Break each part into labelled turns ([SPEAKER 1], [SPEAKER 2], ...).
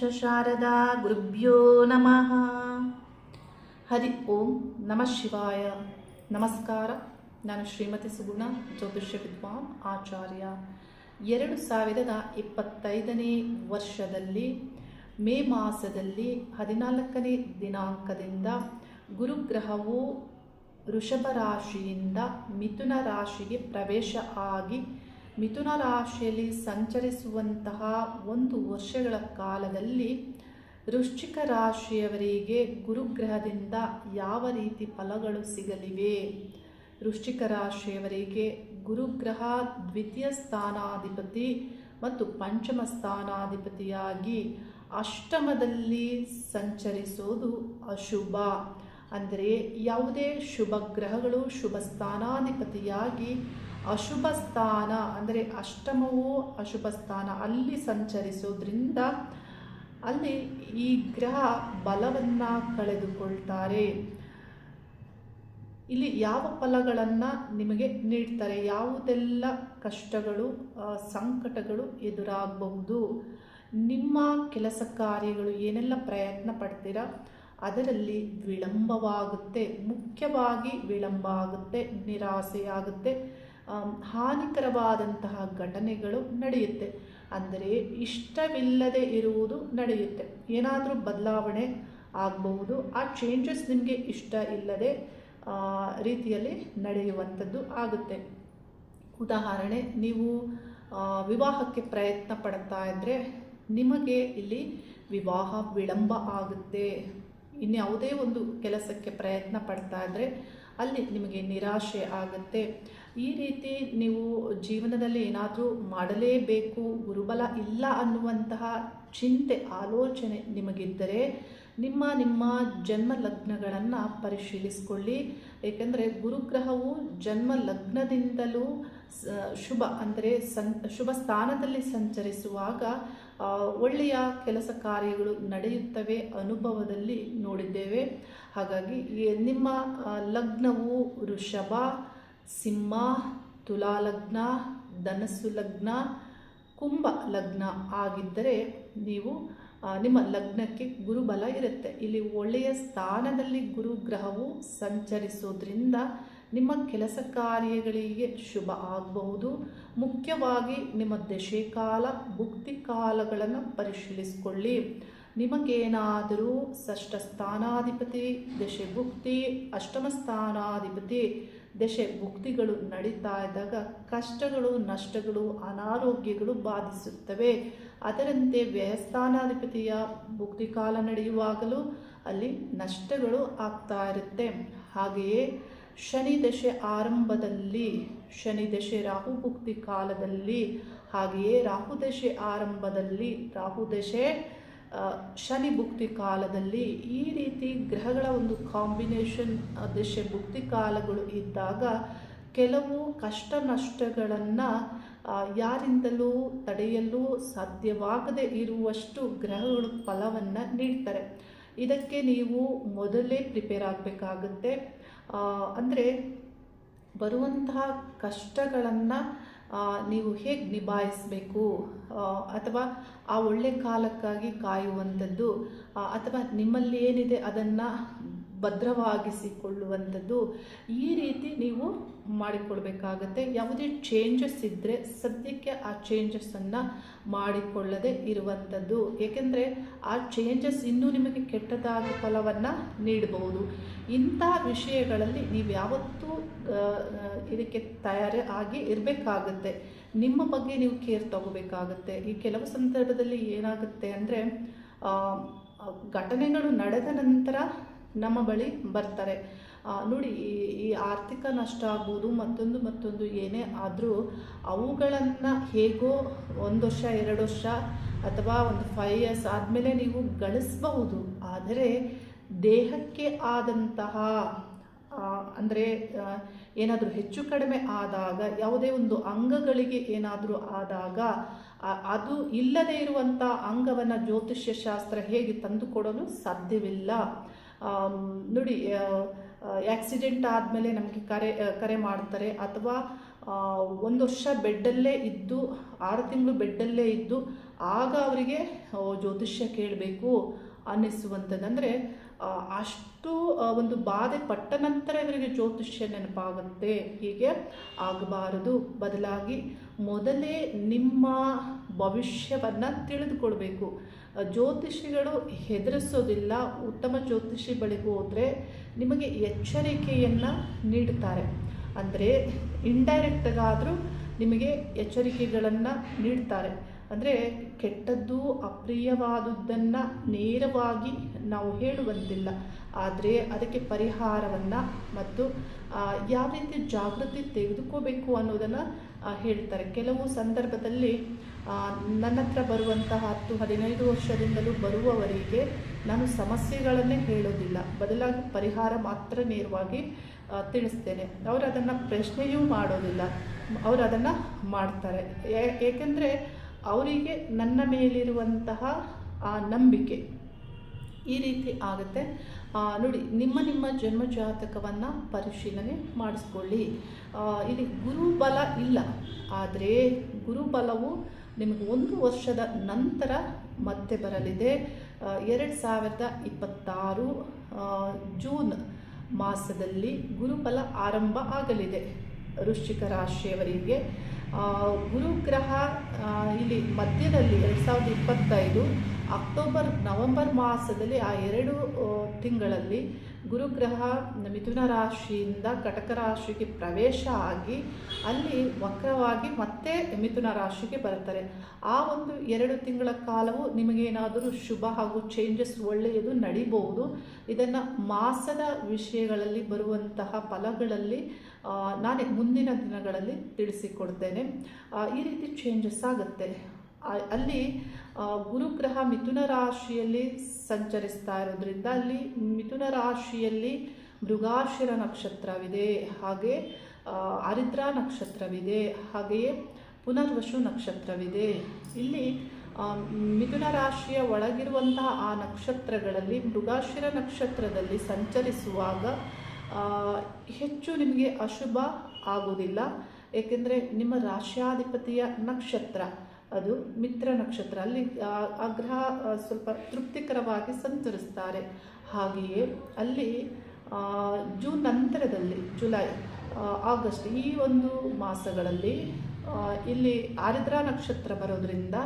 [SPEAKER 1] ಗಣೇಶ ಶಾರದಾ ಗುರುಭ್ಯೋ ನಮಃ. ಹರಿ ಓಂ ನಮಃ ಶಿವಾಯ. ನಮಸ್ಕಾರ. ನಾನು ಶ್ರೀಮತಿ ಸುಗುಣ, ಜ್ಯೋತಿಷ್ಯ ವಿದ್ವಾನ್ ಆಚಾರ್ಯ. ಎರಡು ಸಾವಿರದ ಇಪ್ಪತ್ತೈದನೇ ವರ್ಷದಲ್ಲಿ, ಮೇ ಮಾಸದಲ್ಲಿ ಹದಿನಾಲ್ಕನೇ ದಿನಾಂಕದಿಂದ ಗುರುಗ್ರಹವು ವೃಷಭ ರಾಶಿಯಿಂದ ಮಿಥುನ ರಾಶಿಗೆ ಪ್ರವೇಶ ಆಗಿ ಮಿಥುನ ರಾಶಿಯಲ್ಲಿ ಸಂಚರಿಸುವಂತಹ ಒಂದು ವರ್ಷಗಳ ಕಾಲದಲ್ಲಿ ವೃಶ್ಚಿಕ ರಾಶಿಯವರಿಗೆ ಗುರುಗ್ರಹದಿಂದ ಯಾವ ರೀತಿ ಫಲಗಳು ಸಿಗಲಿವೆ? ವೃಶ್ಚಿಕ ರಾಶಿಯವರಿಗೆ ಗುರುಗ್ರಹ ದ್ವಿತೀಯ ಸ್ಥಾನಾಧಿಪತಿ ಮತ್ತು ಪಂಚಮ ಸ್ಥಾನಾಧಿಪತಿಯಾಗಿ ಅಷ್ಟಮದಲ್ಲಿ ಸಂಚರಿಸೋದು ಅಶುಭ. ಅಂದರೆ ಯಾವುದೇ ಶುಭ ಗ್ರಹಗಳು ಶುಭ ಸ್ಥಾನಾಧಿಪತಿಯಾಗಿ ಅಶುಭ ಸ್ಥಾನ ಅಂದರೆ ಅಷ್ಟಮವೋ ಅಶುಭ ಸ್ಥಾನ ಅಲ್ಲಿ ಸಂಚರಿಸೋದ್ರಿಂದ ಅಲ್ಲಿ ಈ ಗ್ರಹ ಬಲವನ್ನು ಕಳೆದುಕೊಳ್ತಾರೆ. ಇಲ್ಲಿ ಯಾವ ಫಲಗಳನ್ನು ನಿಮಗೆ ನೀಡ್ತಾರೆ? ಯಾವುದೆಲ್ಲ ಕಷ್ಟಗಳು ಸಂಕಟಗಳು ಎದುರಾಗಬಹುದು? ನಿಮ್ಮ ಕೆಲಸ ಕಾರ್ಯಗಳು ಏನೆಲ್ಲ ಪ್ರಯತ್ನ ಪಡ್ತೀರಾ? ಅದರಲ್ಲಿ ವಿಳಂಬವಾಗುತ್ತೆ, ಮುಖ್ಯವಾಗಿ ವಿಳಂಬ ಆಗುತ್ತೆ ನಿರಾಸೆಯಾಗುತ್ತೆ ಹಾನಿಕರವಾದಂತಹ ಘಟನೆಗಳು ನಡೆಯುತ್ತೆ. ಅಂದರೆ ಇಷ್ಟವಿಲ್ಲದೆ ಇರುವುದು ನಡೆಯುತ್ತೆ. ಏನಾದರೂ ಬದಲಾವಣೆ ಆಗಬಹುದು, ಆ ಚೇಂಜಸ್ ನಿಮಗೆ ಇಷ್ಟ ಇಲ್ಲದೆ ರೀತಿಯಲ್ಲಿ ನಡೆಯುವಂಥದ್ದು ಆಗುತ್ತೆ. ಉದಾಹರಣೆ, ನೀವು ವಿವಾಹಕ್ಕೆ ಪ್ರಯತ್ನ ಪಡ್ತಾ ಇದ್ದರೆ ನಿಮಗೆ ಇಲ್ಲಿ ವಿವಾಹ ವಿಳಂಬ ಆಗುತ್ತೆ. ಇನ್ಯಾವುದೇ ಒಂದು ಕೆಲಸಕ್ಕೆ ಪ್ರಯತ್ನ ಪಡ್ತಾ ಇದ್ದರೆ ಅಲ್ಲಿ ನಿಮಗೆ ನಿರಾಶೆ ಆಗುತ್ತೆ. ಈ ರೀತಿ ನೀವು ಜೀವನದಲ್ಲಿ ಏನಾದರೂ ಮಾಡಲೇಬೇಕು, ಗುರುಬಲ ಇಲ್ಲ ಅನ್ನುವಂತಹ ಚಿಂತೆ, ಆಲೋಚನೆ ನಿಮಗಿದ್ದರೆ ನಿಮ್ಮ ನಿಮ್ಮ ಜನ್ಮ ಲಗ್ನಗಳನ್ನು ಪರಿಶೀಲಿಸಿಕೊಳ್ಳಿ. ಏಕೆಂದರೆ ಗುರುಗ್ರಹವು ಜನ್ಮ ಲಗ್ನದಿಂದಲೂ ಶುಭ ಅಂದರೆ ಸಂ, ಶುಭ ಸ್ಥಾನದಲ್ಲಿ ಸಂಚರಿಸುವಾಗ ಒಳ್ಳೆಯ ಕೆಲಸ ಕಾರ್ಯಗಳು ನಡೆಯುತ್ತವೆ ಅನುಭವದಲ್ಲಿ ನೋಡಿದ್ದೇವೆ. ಹಾಗಾಗಿ ನಿಮ್ಮ ಲಗ್ನವು ವೃಷಭ ಸಿಂಹ ತುಲಾ ಲಗ್ನ ಧನಸ್ಸು ಲಗ್ನ ಕುಂಭ ಲಗ್ನ ಆಗಿದ್ದರೆ ನೀವು ನಿಮ್ಮ ಲಗ್ನಕ್ಕೆ ಗುರುಬಲ ಇರುತ್ತೆ. ಇಲ್ಲಿ ಒಳ್ಳೆಯ ಸ್ಥಾನದಲ್ಲಿ ಗುರು ಗ್ರಹವು ಸಂಚರಿಸೋದ್ರಿಂದ ನಿಮ್ಮ ಕೆಲಸ ಕಾರ್ಯಗಳಿಗೆ ಶುಭ ಆಗಬಹುದು. ಮುಖ್ಯವಾಗಿ ನಿಮ್ಮ ದಶೆಕಾಲ, ಭುಕ್ತಿ ಕಾಲಗಳನ್ನು ಪರಿಶೀಲಿಸಿಕೊಳ್ಳಿ. ನಿಮಗೇನಾದರೂ ಷಷ್ಠ ಸ್ಥಾನಾಧಿಪತಿ ದಶೆ ಭುಕ್ತಿ ಅಷ್ಟಮ ಸ್ಥಾನಾಧಿಪತಿ ದಶೆ ಭುಕ್ತಿಗಳು ನಡೀತಾ ಇದ್ದಾಗ ಕಷ್ಟಗಳು, ನಷ್ಟಗಳು, ಅನಾರೋಗ್ಯಗಳು ಬಾಧಿಸುತ್ತವೆ. ಅದರಂತೆ ವ್ಯಯಸ್ಥಾನಾಧಿಪತಿಯ ಭುಕ್ತಿ ಕಾಲ ನಡೆಯುವಾಗಲೂ ಅಲ್ಲಿ ನಷ್ಟಗಳು ಆಗ್ತಾ ಇರುತ್ತೆ. ಹಾಗೆಯೇ ಶನಿ ದಶೆ ಆರಂಭದಲ್ಲಿ, ಶನಿ ದಶೆ ರಾಹು ಭುಕ್ತಿ ಕಾಲದಲ್ಲಿ, ಹಾಗೆಯೇ ರಾಹು ದಶೆ ಆರಂಭದಲ್ಲಿ, ರಾಹು ದಶೆ ಶನಿ ಭುಕ್ತಿ ಕಾಲದಲ್ಲಿ ಈ ರೀತಿ ಗ್ರಹಗಳ ಒಂದು ಕಾಂಬಿನೇಷನ್ ದಶೆ ಭುಕ್ತಿ ಕಾಲಗಳು ಇದ್ದಾಗ ಕೆಲವು ಕಷ್ಟ ನಷ್ಟಗಳನ್ನು ಯಾರಿಂದಲೂ ತಡೆಯಲು ಸಾಧ್ಯವಾಗದೇ ಇರುವಷ್ಟು ಗ್ರಹಗಳು ಫಲವನ್ನು ನೀಡ್ತಾರೆ. ಇದಕ್ಕೆ ನೀವು ಮೊದಲೇ ಪ್ರಿಪೇರ್ ಆಗಬೇಕಾಗುತ್ತೆ. ಅಂದರೆ ಬರುವಂತಹ ಕಷ್ಟಗಳನ್ನು ನೀವು ಹೇಗೆ ನಿಭಾಯಿಸಬೇಕು? ಅಥವಾ ಆ ಒಳ್ಳೆ ಕಾಲಕ್ಕಾಗಿ ಕಾಯುವಂಥದ್ದು ಅಥವಾ ನಿಮ್ಮಲ್ಲಿ ಏನಿದೆ ಅದನ್ನು ಭದ್ರವಾಗಿಸಿಕೊಳ್ಳುವಂಥದ್ದು ಈ ರೀತಿ ನೀವು ಮಾಡಿಕೊಳ್ಬೇಕಾಗತ್ತೆ. ಯಾವುದೇ ಚೇಂಜಸ್ ಇದ್ದರೆ ಸದ್ಯಕ್ಕೆ ಆ ಚೇಂಜಸ್ಸನ್ನು ಮಾಡಿಕೊಳ್ಳದೆ ಇರುವಂಥದ್ದು. ಏಕೆಂದರೆ ಆ ಚೇಂಜಸ್ ಇನ್ನೂ ನಿಮಗೆ ಕೆಟ್ಟದಾಗಿ ಫಲವನ್ನು ನೀಡಬಹುದು ಇಂಥ ವಿಷಯಗಳಲ್ಲಿ ನೀವು ಯಾವತ್ತೂ ಇದಕ್ಕೆ ತಯಾರಿ ಆಗಿ ಇರಬೇಕಾಗತ್ತೆ. ನಿಮ್ಮ ಬಗ್ಗೆ ನೀವು ಕೇರ್ ತಗೋಬೇಕಾಗತ್ತೆ. ಈ ಕೆಲವು ಸಂದರ್ಭದಲ್ಲಿ ಏನಾಗುತ್ತೆ ಅಂದರೆ ಘಟನೆಗಳು ನಡೆದ ನಂತರ ನಮ್ಮ ಬಳಿ ಬರ್ತಾರೆ. ನೋಡಿ, ಈ ಆರ್ಥಿಕ ನಷ್ಟ ಆಗ್ಬೋದು, ಮತ್ತೊಂದು ಮತ್ತೊಂದು ಏನೇ ಆದರೂ ಅವುಗಳನ್ನು ಹೇಗೋ ಒಂದು ವರ್ಷ, ಎರಡು ವರ್ಷ ಅಥವಾ ಒಂದು ಫೈವ್ ಇಯರ್ಸ್ ಆದಮೇಲೆ ನೀವು ಗಳಿಸಬಹುದು. ಆದರೆ ದೇಹಕ್ಕೆ ಆದಂತಹ ಅಂದರೆ ಏನಾದರೂ ಹೆಚ್ಚು ಕಡಿಮೆ ಆದಾಗ, ಯಾವುದೇ ಒಂದು ಅಂಗಗಳಿಗೆ ಏನಾದರೂ ಆದಾಗ ಅದು ಇಲ್ಲದೇ ಇರುವಂಥ ಅಂಗವನ್ನು ಜ್ಯೋತಿಷ್ಯ ಶಾಸ್ತ್ರ ಹೇಗೆ ತಂದುಕೊಡಲು ಸಾಧ್ಯವಿಲ್ಲ. ನೋಡಿ ಆಕ್ಸಿಡೆಂಟ್ ಆದಮೇಲೆ ನಮಗೆ ಕರೆ ಕರೆ ಮಾಡ್ತಾರೆ. ಅಥವಾ ಒಂದು ವರ್ಷ ಬೆಡ್ಡಲ್ಲೇ ಇದ್ದು, ಆರು ತಿಂಗಳು ಬೆಡ್ಡಲ್ಲೇ ಇದ್ದು, ಆಗ ಅವರಿಗೆ ಜ್ಯೋತಿಷ್ಯ ಕೇಳಬೇಕು ಅನ್ನಿಸುವಂಥದ್ದಂದರೆ ಅಷ್ಟು ಒಂದು ಬಾಧೆ ಪಟ್ಟ ನಂತರ ಇವರಿಗೆ ಜ್ಯೋತಿಷ್ಯ ನೆನಪಾಗುತ್ತೆ. ಹೀಗೆ ಆಗಬಾರದು. ಬದಲಾಗಿ ಮೊದಲೇ ನಿಮ್ಮ ಭವಿಷ್ಯವನ್ನು ತಿಳಿದುಕೊಳ್ಬೇಕು. ಜ್ಯೋತಿಷಿಗಳು ಹೆದರಿಸೋದಿಲ್ಲ, ಉತ್ತಮ ಜ್ಯೋತಿಷಿ ಬಳಿ ಹೋದರೆ ನಿಮಗೆ ಎಚ್ಚರಿಕೆಯನ್ನು ನೀಡ್ತಾರೆ. ಅಂದರೆ ಇಂಡೈರೆಕ್ಟಾಗಾದರೂ ನಿಮಗೆ ಎಚ್ಚರಿಕೆಗಳನ್ನು ನೀಡ್ತಾರೆ. ಅಂದರೆ ಕೆಟ್ಟದ್ದು ಅಪ್ರಿಯವಾದುದನ್ನು ನೇರವಾಗಿ ನಾವು ಹೇಳುವಂತಿಲ್ಲ. ಆದರೆ ಅದಕ್ಕೆ ಪರಿಹಾರವನ್ನು ಮತ್ತು ಯಾವ ರೀತಿ ಜಾಗೃತಿ ತೆಗೆದುಕೋಬೇಕು ಅನ್ನೋದನ್ನು ಹೇಳ್ತಾರೆ. ಕೆಲವು ಸಂದರ್ಭದಲ್ಲಿ ನನ್ನ ಹತ್ರ ಬರುವಂತಹ ಹತ್ತು, ಹದಿನೈದು ವರ್ಷದಿಂದಲೂ ಬರುವವರಿಗೆ ನಾನು ಸಮಸ್ಯೆಗಳನ್ನೇ ಹೇಳೋದಿಲ್ಲ. ಬದಲಾಗಿ ಪರಿಹಾರ ಮಾತ್ರ ನೇರವಾಗಿ ತಿಳಿಸ್ತೇನೆ. ಅವರು ಅದನ್ನು ಪ್ರಶ್ನೆಯೂ ಮಾಡೋದಿಲ್ಲ. ಅವರು ಅದನ್ನು ಮಾಡ್ತಾರೆ. ಏಕೆಂದರೆ ಅವರಿಗೆ ನನ್ನ ಮೇಲಿರುವಂತಹ ಆ ನಂಬಿಕೆ ಈ ರೀತಿ ಆಗುತ್ತೆ. ನೋಡಿ, ನಿಮ್ಮ ನಿಮ್ಮ ಜನ್ಮ ಜಾತಕವನ್ನು ಪರಿಶೀಲನೆ ಮಾಡಿಸ್ಕೊಳ್ಳಿ. ಇಲ್ಲಿ ಗುರುಬಲ ಇಲ್ಲ. ಆದರೆ ಗುರುಬಲವು ನಿಮಗೆ ಒಂದು ವರ್ಷದ ನಂತರ ಮತ್ತೆ ಬರಲಿದೆ. ಎರಡು ಸಾವಿರದ ಇಪ್ಪತ್ತಾರು ಜೂನ್ ಮಾಸದಲ್ಲಿ ಗುರುಬಲ ಆರಂಭ ಆಗಲಿದೆ. ವೃಶ್ಚಿಕ ರಾಶಿಯವರಿಗೆ. ಗುರುಗ್ರಹ ಇಲ್ಲಿ ಮಧ್ಯದಲ್ಲಿ ಎರಡು ಸಾವಿರದ ಇಪ್ಪತ್ತೈದು ಅಕ್ಟೋಬರ್, ನವೆಂಬರ್ ಮಾಸದಲ್ಲಿ ಆ ಎರಡು ತಿಂಗಳಲ್ಲಿ ಗುರುಗ್ರಹ ಮಿಥುನ ರಾಶಿಯಿಂದ ಕಟಕ ರಾಶಿಗೆ ಪ್ರವೇಶ ಆಗಿ ಅಲ್ಲಿ ವಕ್ರವಾಗಿ ಮತ್ತೆ ಮಿಥುನ ರಾಶಿಗೆ ಬರ್ತಾರೆ ಆ ಒಂದು ಎರಡು ತಿಂಗಳ ಕಾಲವು ನಿಮಗೇನಾದರೂ ಶುಭ ಹಾಗೂ ಚೇಂಜಸ್ ಒಳ್ಳೆಯದು ನಡಿಬಹುದು. ಇದನ್ನು ಮಾಸದ ವಿಷಯಗಳಲ್ಲಿ ಬರುವಂತಹ ಫಲಗಳಲ್ಲಿ ನಾನೇ ಮುಂದಿನ ದಿನಗಳಲ್ಲಿ ತಿಳಿಸಿಕೊಡ್ತೇನೆ. ಈ ರೀತಿ ಚೇಂಜಸ್ ಆಗುತ್ತೆ. ಅಲ್ಲಿ ಗುರುಗ್ರಹ ಮಿಥುನ ರಾಶಿಯಲ್ಲಿ ಸಂಚರಿಸ್ತಾ ಇರೋದ್ರಿಂದ ಅಲ್ಲಿ ಮಿಥುನ ರಾಶಿಯಲ್ಲಿ ಮೃಗಾಶಿರ ನಕ್ಷತ್ರವಿದೆ. ಹಾಗೆ ಆರಿದ್ರಾ ನಕ್ಷತ್ರವಿದೆ. ಹಾಗೆಯೇ ಪುನರ್ವಶು ನಕ್ಷತ್ರವಿದೆ. ಇಲ್ಲಿ ಮಿಥುನ ರಾಶಿಯ ಒಳಗಿರುವಂತಹ ಆ ನಕ್ಷತ್ರಗಳಲ್ಲಿ ಮೃಗಾಶಿರ ನಕ್ಷತ್ರದಲ್ಲಿ ಸಂಚರಿಸುವಾಗ ಹೆಚ್ಚು ನಿಮಗೆ ಅಶುಭ ಆಗುವುದಿಲ್ಲ. ಏಕೆಂದರೆ ನಿಮ್ಮ ರಾಶ್ಯಾಧಿಪತಿಯ ನಕ್ಷತ್ರ, ಅದು ಮಿತ್ರ ನಕ್ಷತ್ರ. ಅಲ್ಲಿ, ಆ ಗ್ರಹ ಸ್ವಲ್ಪ ತೃಪ್ತಿಕರವಾಗಿ ಸಂಚರಿಸ್ತಾರೆ. ಹಾಗೆಯೇ ಅಲ್ಲಿ ಜೂನ್ ನಂತರದಲ್ಲಿ, ಜುಲೈ ಆಗಸ್ಟ್, ಈ ಒಂದು ಮಾಸಗಳಲ್ಲಿ ಇಲ್ಲಿ ಆರಿದ್ರಾ ನಕ್ಷತ್ರ ಬರೋದರಿಂದ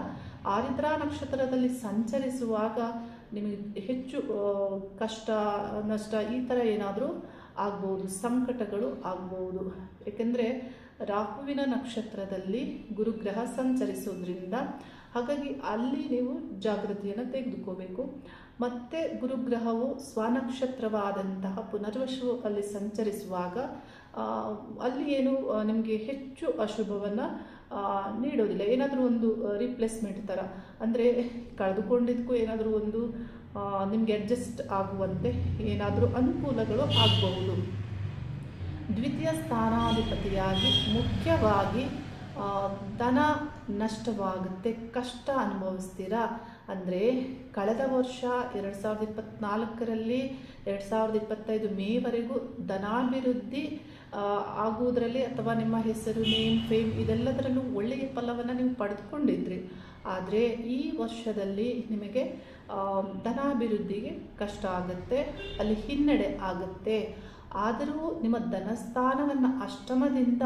[SPEAKER 1] ಆರಿದ್ರಾ ನಕ್ಷತ್ರದಲ್ಲಿ ಸಂಚರಿಸುವಾಗ ನಿಮಗೆ ಹೆಚ್ಚು ಕಷ್ಟ, ನಷ್ಟ ಈ ಥರ ಏನಾದರೂ ಆಗ್ಬೋದು, ಸಂಕಟಗಳು ಆಗ್ಬೋದು. ಏಕೆಂದರೆ ರಾಹುವಿನ ನಕ್ಷತ್ರದಲ್ಲಿ ಗುರುಗ್ರಹ ಸಂಚರಿಸೋದ್ರಿಂದ ಹಾಗಾಗಿ ಅಲ್ಲಿ ನೀವು ಜಾಗೃತಿಯನ್ನು ತೆಗೆದುಕೋಬೇಕು. ಮತ್ತು ಗುರುಗ್ರಹವು ಸ್ವನಕ್ಷತ್ರವಾದಂತಹ ಪುನರ್ವಶು ಅಲ್ಲಿ ಸಂಚರಿಸುವಾಗ ಅಲ್ಲಿ ಏನು ನಿಮಗೆ ಹೆಚ್ಚು ಅಶುಭವನ್ನು ನೀಡೋದಿಲ್ಲ. ಏನಾದರೂ ಒಂದು ರಿಪ್ಲೇಸ್ಮೆಂಟ್ ಥರ ಅಂದರೆ ಕಳೆದುಕೊಂಡಿದ್ದಕ್ಕೂ ಏನಾದರೂ ಒಂದು ನಿಮಗೆ ಅಡ್ಜಸ್ಟ್ ಆಗುವಂತೆ ಏನಾದರೂ ಅನುಕೂಲಗಳು ಆಗಬಹುದು. ದ್ವಿತೀಯ ಸ್ಥಾನಾಧಿಪತಿಯಾಗಿ ಮುಖ್ಯವಾಗಿ ಧನ ನಷ್ಟವಾಗುತ್ತೆ, ಕಷ್ಟ ಅನುಭವಿಸ್ತೀರಾ? ಅಂದರೆ ಕಳೆದ ವರ್ಷ ಎರಡು ಸಾವಿರದ ಇಪ್ಪತ್ತ್ನಾಲ್ಕರಲ್ಲಿ ಎರಡು ಸಾವಿರದ ಇಪ್ಪತ್ತೈದು ಮೇವರೆಗೂ ಧನಾಭಿವೃದ್ಧಿ ಆಗುವುದರಲ್ಲಿ ಅಥವಾ ನಿಮ್ಮ ಹೆಸರು, ನೇಮ್, ಫೇಮ್ ಇದೆಲ್ಲದರಲ್ಲೂ ಒಳ್ಳೆಯ ಫಲವನ್ನು ನೀವು ಪಡೆದುಕೊಂಡಿದ್ರಿ. ಆದರೆ ಈ ವರ್ಷದಲ್ಲಿ ನಿಮಗೆ ಧನಾಭಿವೃದ್ಧಿಗೆ ಕಷ್ಟ ಆಗುತ್ತೆ, ಅಲ್ಲಿ ಹಿನ್ನಡೆ ಆಗುತ್ತೆ. ಆದರೂ ನಿಮ್ಮ ಧನಸ್ಥಾನವನ್ನು ಅಷ್ಟಮದಿಂದ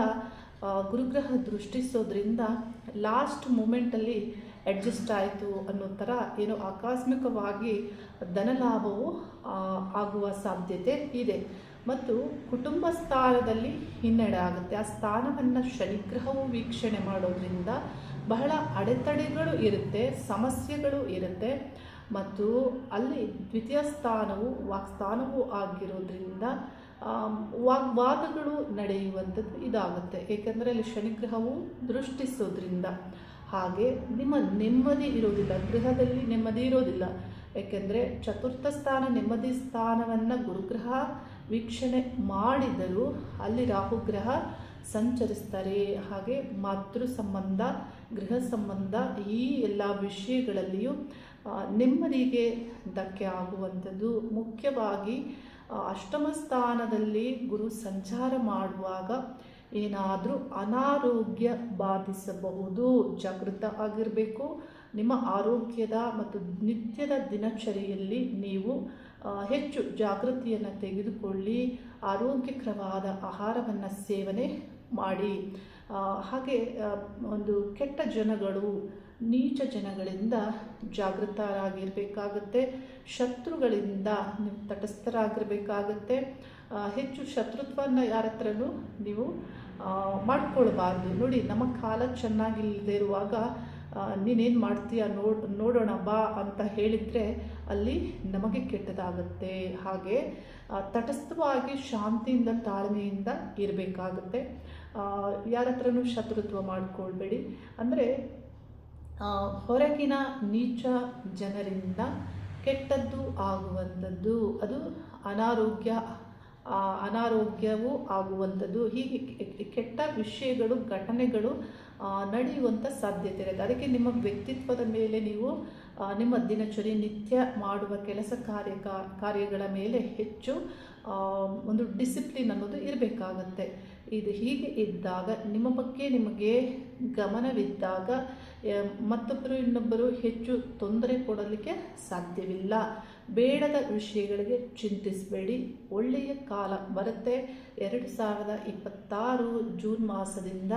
[SPEAKER 1] ಗುರುಗ್ರಹ ದೃಷ್ಟಿಸೋದ್ರಿಂದ ಲಾಸ್ಟ್ ಮೂಮೆಂಟಲ್ಲಿ ಅಡ್ಜಸ್ಟ್ ಆಯಿತು ಅನ್ನೋ ಥರ ಏನೋ ಆಕಸ್ಮಿಕವಾಗಿ ಧನಲಾಭವು ಲಾಭವು ಆಗುವ ಸಾಧ್ಯತೆ ಇದೆ. ಮತ್ತು ಕುಟುಂಬ ಸ್ಥಾನದಲ್ಲಿ ಹಿನ್ನಡೆ ಆಗುತ್ತೆ. ಆ ಸ್ಥಾನವನ್ನು ಶನಿಗ್ರಹವು ವೀಕ್ಷಣೆ ಮಾಡೋದ್ರಿಂದ ಬಹಳ ಅಡೆತಡೆಗಳು ಇರುತ್ತೆ, ಸಮಸ್ಯೆಗಳು ಇರುತ್ತೆ. ಮತ್ತು ಅಲ್ಲಿ ದ್ವಿತೀಯ ಸ್ಥಾನವು ವಾಕ್ಸ್ಥಾನವೂ ಆಗಿರೋದ್ರಿಂದ ವಾಗ್ವಾದಗಳು ನಡೆಯುವಂಥದ್ದು ಇದಾಗುತ್ತೆ. ಏಕೆಂದರೆ ಅಲ್ಲಿ ಶನಿಗ್ರಹವು ದೃಷ್ಟಿಸೋದ್ರಿಂದ. ಹಾಗೆ ನಿಮ್ಮ ನೆಮ್ಮದಿ ಇರೋದಿಲ್ಲ. ಗೃಹದಲ್ಲಿ ನೆಮ್ಮದಿ ಇರೋದಿಲ್ಲ. ಏಕೆಂದರೆ ಚತುರ್ಥ ಸ್ಥಾನ, ನೆಮ್ಮದಿ ಸ್ಥಾನವನ್ನು ಗುರುಗ್ರಹ ವೀಕ್ಷಣೆ ಮಾಡಿದರೂ ಅಲ್ಲಿ ರಾಹುಗ್ರಹ ಸಂಚರಿಸ್ತಾರೆ. ಹಾಗೆ ಮಾತೃ ಸಂಬಂಧ, ಗೃಹ ಸಂಬಂಧ ಈ ಎಲ್ಲ ವಿಷಯಗಳಲ್ಲಿಯೂ ನೆಮ್ಮದಿಗೆ ಧಕ್ಕೆ ಆಗುವಂಥದ್ದು. ಮುಖ್ಯವಾಗಿ ಅಷ್ಟಮ ಸ್ಥಾನದಲ್ಲಿ ಗುರು ಸಂಚಾರ ಮಾಡುವಾಗ ಏನಾದರೂ ಅನಾರೋಗ್ಯ ಬಾಧಿಸಬಹುದು. ಜಾಗೃತ ಆಗಿರಬೇಕು. ನಿಮ್ಮ ಆರೋಗ್ಯದ ಮತ್ತು ನಿತ್ಯದ ದಿನಚರಿಯಲ್ಲಿ ನೀವು ಹೆಚ್ಚು ಜಾಗೃತಿಯನ್ನು ತೆಗೆದುಕೊಳ್ಳಿ. ಆರೋಗ್ಯಕರವಾದ ಆಹಾರವನ್ನು ಸೇವನೆ ಮಾಡಿ. ಹಾಗೆ ಒಂದು ಕೆಟ್ಟ ಜನಗಳು ನೀಚ ಜನಗಳಿಂದ ಜಾಗೃತರಾಗಿರಬೇಕಾಗುತ್ತೆ. ಶತ್ರುಗಳಿಂದ ನೀವು ತಟಸ್ಥರಾಗಿರಬೇಕಾಗುತ್ತೆ. ಹೆಚ್ಚು ಶತ್ರುತ್ವವನ್ನು ಯಾರ ಹತ್ರನೂ ನೀವು ಮಾಡ್ಕೊಳ್ಬಾರ್ದು. ನೋಡಿ, ನಮ್ಮ ಕಾಲ ಚೆನ್ನಾಗಿಲ್ಲದೆ ಇರುವಾಗ ನೀನೇನು ಮಾಡ್ತೀಯ ನೋಡ್ ನೋಡೋಣ ಬಾ ಅಂತ ಹೇಳಿದರೆ ಅಲ್ಲಿ ನಮಗೆ ಕೆಟ್ಟದಾಗುತ್ತೆ. ಹಾಗೆ ತಟಸ್ಥವಾಗಿ ಶಾಂತಿಯಿಂದ ತಾಳ್ಮೆಯಿಂದ ಇರಬೇಕಾಗುತ್ತೆ. ಯಾರ ಹತ್ರನೂ ಶತ್ರುತ್ವ ಮಾಡಿಕೊಳ್ಬೇಡಿ. ಅಂದರೆ ಹೊರಗಿನ ನೀಚ ಜನರಿಂದ ಕೆಟ್ಟದ್ದು ಆಗುವಂಥದ್ದು. ಅದು ಅನಾರೋಗ್ಯ ಅನಾರೋಗ್ಯವೂ ಆಗುವಂಥದ್ದು. ಹೀಗೆ ಕೆಟ್ಟ ವಿಷಯಗಳು, ಘಟನೆಗಳು ನಡೆಯುವಂಥ ಸಾಧ್ಯತೆ ಇರುತ್ತೆ. ಅದಕ್ಕೆ ನಿಮ್ಮ ವ್ಯಕ್ತಿತ್ವದ ಮೇಲೆ ನೀವು ನಿಮ್ಮ ದಿನಚರಿ ನಿತ್ಯ ಮಾಡುವ ಕೆಲಸ ಕಾರ್ಯ ಕಾರ್ಯಗಳ ಮೇಲೆ ಹೆಚ್ಚು ಒಂದು ಡಿಸಿಪ್ಲಿನ್ ಅನ್ನೋದು ಇರಬೇಕಾಗತ್ತೆ. ಇದು ಹೀಗೆ ಇದ್ದಾಗ ನಿಮ್ಮ ಬಗ್ಗೆ ನಿಮಗೆ ಗಮನವಿದ್ದಾಗ ಮತ್ತೊಬ್ಬರು ಇನ್ನೊಬ್ಬರು ಹೆಚ್ಚು ತೊಂದರೆ ಕೊಡಲಿಕ್ಕೆ ಸಾಧ್ಯವಿಲ್ಲ. ಬೇಡದ ವಿಷಯಗಳಿಗೆ ಚಿಂತಿಸಬೇಡಿ. ಒಳ್ಳೆಯ ಕಾಲ ಬರುತ್ತೆ. ಎರಡು ಸಾವಿರದ ಇಪ್ಪತ್ತಾರು ಜೂನ್ ಮಾಸದಿಂದ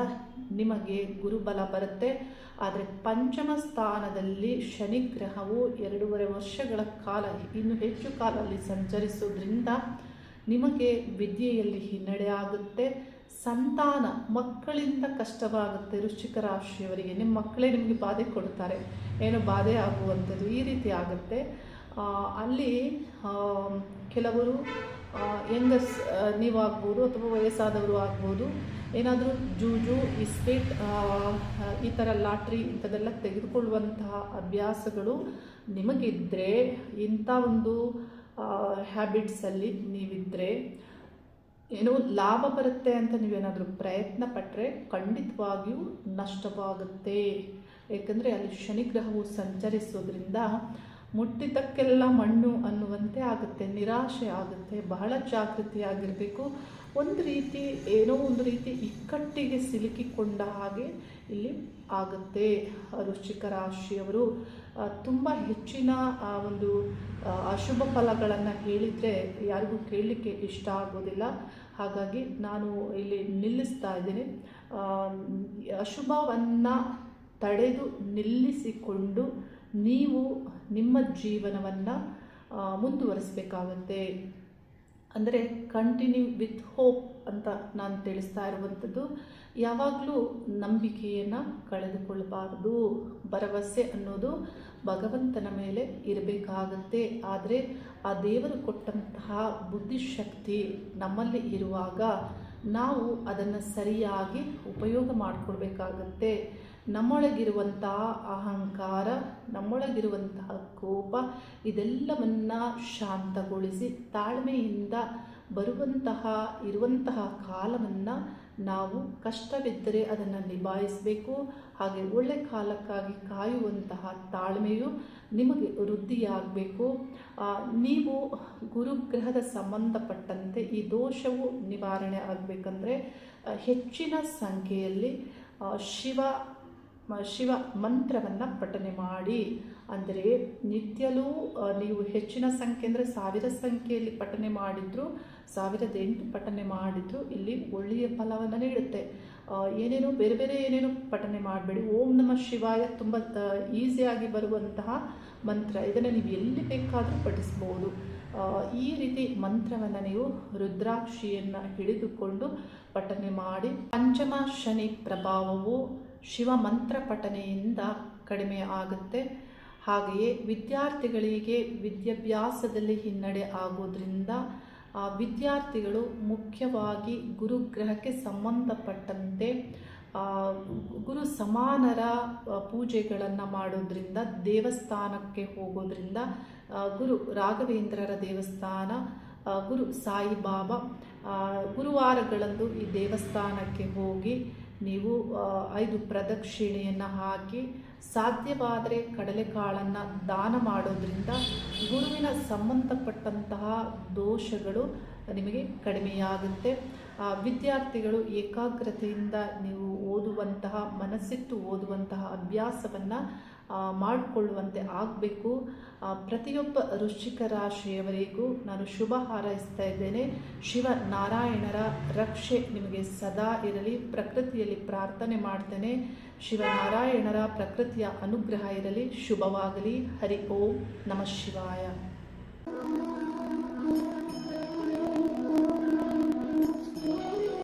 [SPEAKER 1] ನಿಮಗೆ ಗುರುಬಲ ಬರುತ್ತೆ. ಆದರೆ ಪಂಚಮ ಸ್ಥಾನದಲ್ಲಿ ಶನಿ ಗ್ರಹವು ಎರಡೂವರೆ ವರ್ಷಗಳ ಕಾಲ, ಇನ್ನು ಹೆಚ್ಚು ಕಾಲ ಅಲ್ಲಿ ಸಂಚರಿಸೋದ್ರಿಂದ ನಿಮಗೆ ವಿದ್ಯೆಯಲ್ಲಿ ಹಿನ್ನಡೆ ಆಗುತ್ತೆ. ಸಂತಾನ ಮಕ್ಕಳಿಂದ ಕಷ್ಟವಾಗುತ್ತೆ ವೃಶ್ಚಿಕ ರಾಶಿಯವರಿಗೆ. ನಿಮ್ಮ ಮಕ್ಕಳೇ ನಿಮಗೆ ಬಾಧೆ ಕೊಡ್ತಾರೆ ಏನೋ ಬಾಧೆ ಆಗುವಂಥದ್ದು ಈ ರೀತಿ ಆಗುತ್ತೆ. ಅಲ್ಲಿ ಕೆಲವರು ನೀವು ನೀವಾಗ್ಬೋದು ಅಥವಾ ವಯಸ್ಸಾದವರು ಆಗ್ಬೋದು. ಏನಾದರೂ ಜೂಜು ಇಸ್ಪೇಟ್ ಈ ಥರ ಲಾಟ್ರಿ ಇಂಥದ್ದೆಲ್ಲ ತೆಗೆದುಕೊಳ್ಳುವಂತಹ ಅಭ್ಯಾಸಗಳು ನಿಮಗಿದ್ದರೆ ಇಂಥ ಒಂದು ಹ್ಯಾಬಿಟ್ಸಲ್ಲಿ ನೀವಿದ್ದರೆ ಏನೋ ಲಾಭ ಬರುತ್ತೆ ಅಂತ ನೀವೇನಾದರೂ ಪ್ರಯತ್ನ ಪಟ್ಟರೆ ಖಂಡಿತವಾಗಿಯೂ ನಷ್ಟವಾಗುತ್ತೆ. ಏಕೆಂದರೆ ಅಲ್ಲಿ ಶನಿಗ್ರಹವು ಸಂಚರಿಸೋದ್ರಿಂದ ಮುಟ್ಟಿದ್ದಕ್ಕೆಲ್ಲ ಮಣ್ಣು ಅನ್ನುವಂತೆ ಆಗುತ್ತೆ, ನಿರಾಶೆ ಆಗುತ್ತೆ, ಬಹಳ ಜಾಗೃತಿಯಾಗಿರಬೇಕು. ಒಂದು ರೀತಿ ಏನೋ ಒಂದು ರೀತಿ ಇಕ್ಕಟ್ಟಿಗೆ ಸಿಲುಕಿಕೊಂಡ ಹಾಗೆ ಇಲ್ಲಿ ಆಗುತ್ತೆ. ವೃಶ್ಚಿಕ ರಾಶಿಯವರು ತುಂಬ ಹೆಚ್ಚಿನ ಆ, ಒಂದು ಅಶುಭ ಫಲಗಳನ್ನು ಹೇಳಿದರೆ ಯಾರಿಗೂ ಕೇಳಲಿಕ್ಕೆ ಇಷ್ಟ ಆಗೋದಿಲ್ಲ. ಹಾಗಾಗಿ ನಾನು ಇಲ್ಲಿ ನಿಲ್ಲಿಸ್ತಾ ಇದ್ದೀನಿ. ಅಶುಭವನ್ನು ತಡೆದು ನಿಲ್ಲಿಸಿಕೊಂಡು ನೀವು ನಿಮ್ಮ ಜೀವನವನ್ನು ಮುಂದುವರಿಸಬೇಕಾಗತ್ತೆ. ಅಂದರೆ ಕಂಟಿನ್ಯೂ ವಿತ್ ಹೋಪ್ ಅಂತ ನಾನು ತಿಳಿಸ್ತಾ ಇರುವಂಥದ್ದು, ಯಾವಾಗಲೂ ನಂಬಿಕೆಯನ್ನು ಕಳೆದುಕೊಳ್ಳಬಾರದು. ಭರವಸೆ ಅನ್ನೋದು ಭಗವಂತನ ಮೇಲೆ ಇರಬೇಕಾಗತ್ತೆ. ಆದರೆ ಆ ದೇವರು ಕೊಟ್ಟಂತಹ ಬುದ್ಧಿಶಕ್ತಿ ನಮ್ಮಲ್ಲಿ ಇರುವಾಗ ನಾವು ಅದನ್ನು ಸರಿಯಾಗಿ ಉಪಯೋಗ ಮಾಡಿಕೊಳ್ಬೇಕಾಗತ್ತೆ. ನಮ್ಮೊಳಗಿರುವಂತಹ ಅಹಂಕಾರ ನಮ್ಮೊಳಗಿರುವಂತಹ ಕೋಪ, ಇದೆಲ್ಲವನ್ನು ಶಾಂತಗೊಳಿಸಿ ತಾಳ್ಮೆಯಿಂದ ಬರುವಂತಹ, ಇರುವಂತಹ ಕಾಲವನ್ನು ನಾವು ಕಷ್ಟವಿದ್ದರೆ ಅದನ್ನು ನಿಭಾಯಿಸಬೇಕು. ಹಾಗೆ ಒಳ್ಳೆ ಕಾಲಕ್ಕಾಗಿ ಕಾಯುವಂತಹ ತಾಳ್ಮೆಯು ನಿಮಗೆ ವೃದ್ಧಿಯಾಗಬೇಕು. ನೀವು ಗುರುಗ್ರಹದ ಸಂಬಂಧಪಟ್ಟಂತೆ ಈ ದೋಷವು ನಿವಾರಣೆ ಆಗಬೇಕಂದ್ರೆ ಹೆಚ್ಚಿನ ಸಂಖ್ಯೆಯಲ್ಲಿ ಶಿವ ಶಿವ ಮಂತ್ರವನ್ನು ಪಠನೆ ಮಾಡಿ. ಅಂದರೆ ನಿತ್ಯಲೂ ನೀವು ಹೆಚ್ಚಿನ ಸಂಖ್ಯೆ ಅಂದರೆ ಸಾವಿರ ಸಂಖ್ಯೆಯಲ್ಲಿ ಪಠನೆ ಮಾಡಿದ್ರು, ಸಾವಿರದ ಎಂಟು ಪಠನೆ ಮಾಡಿದ್ರು, ಇಲ್ಲಿ ಒಳ್ಳೆಯ ಫಲವನ್ನು ನೀಡುತ್ತೆ. ಏನೇನೋ ಬೇರೆ ಬೇರೆ ಏನೇನೋ ಪಠನೆ ಮಾಡಬೇಡಿ. ಓಂ ನಮ ಶಿವಾಯ ತುಂಬ ಈಸಿಯಾಗಿ ಬರುವಂತಹ ಮಂತ್ರ. ಇದನ್ನು ನೀವು ಎಲ್ಲಿ ಬೇಕಾದರೂ ಪಠಿಸ್ಬೋದು. ಈ ರೀತಿ ಮಂತ್ರವನ್ನು ನೀವು ರುದ್ರಾಕ್ಷಿಯನ್ನು ಹಿಡಿದುಕೊಂಡು ಪಠನೆ ಮಾಡಿ. ಪಂಚಮ ಶನಿ ಪ್ರಭಾವವು ಶಿವ ಮಂತ್ರ ಪಠನೆಯಿಂದ ಕಡಿಮೆ ಆಗುತ್ತೆ. ಹಾಗೆಯೇ ವಿದ್ಯಾರ್ಥಿಗಳಿಗೆ ವಿದ್ಯಾಭ್ಯಾಸದಲ್ಲಿ ಹಿನ್ನಡೆ ಆಗೋದ್ರಿಂದ ಆ ವಿದ್ಯಾರ್ಥಿಗಳು ಮುಖ್ಯವಾಗಿ ಗುರುಗ್ರಹಕ್ಕೆ ಸಂಬಂಧಪಟ್ಟಂತೆ ಗುರು ಸಮಾನರ ಪೂಜೆಗಳನ್ನು ಮಾಡೋದ್ರಿಂದ ದೇವಸ್ಥಾನಕ್ಕೆ ಹೋಗೋದ್ರಿಂದ ಗುರು ರಾಘವೇಂದ್ರರ ದೇವಸ್ಥಾನ ಗುರು ಸಾಯಿಬಾಬಾ ಗುರುವಾರಗಳಂದು ಈ ದೇವಸ್ಥಾನಕ್ಕೆ ಹೋಗಿ ನೀವು ಐದು ಪ್ರದಕ್ಷಿಣೆಯನ್ನು ಹಾಕಿ ಸಾಧ್ಯವಾದರೆ ಕಡಲೆಕಾಳನ್ನು ದಾನ ಮಾಡೋದ್ರಿಂದ ಗುರುವಿನ ಸಂಬಂಧಪಟ್ಟಂತಹ ದೋಷಗಳು ನಿಮಗೆ ಕಡಿಮೆಯಾಗುತ್ತೆ. ವಿದ್ಯಾರ್ಥಿಗಳು ಏಕಾಗ್ರತೆಯಿಂದ ನೀವು ಓದುವಂತಹ, ಮನಸ್ಸಿಟ್ಟು ಓದುವಂತಹ ಅಭ್ಯಾಸವನ್ನು ಮಾಡಿಕೊಳ್ಳುವಂತೆ ಆಗಬೇಕು. ಪ್ರತಿಯೊಬ್ಬ ವೃಶ್ಚಿಕ ರಾಶಿಯವರಿಗೂ ನಾನು ಶುಭ ಹಾರೈಸ್ತಾ ಇದ್ದೇನೆ. ಶಿವನಾರಾಯಣರ ರಕ್ಷೆ ನಿಮಗೆ ಸದಾ ಇರಲಿ. ಪ್ರಕೃತಿಯಲ್ಲಿ ಪ್ರಾರ್ಥನೆ ಮಾಡ್ತೇನೆ. ಶಿವನಾರಾಯಣರ ಪ್ರಕೃತಿಯ ಅನುಗ್ರಹ ಇರಲಿ. ಶುಭವಾಗಲಿ. ಹರಿ ಓಂ ನಮಃ ಶಿವಾಯ.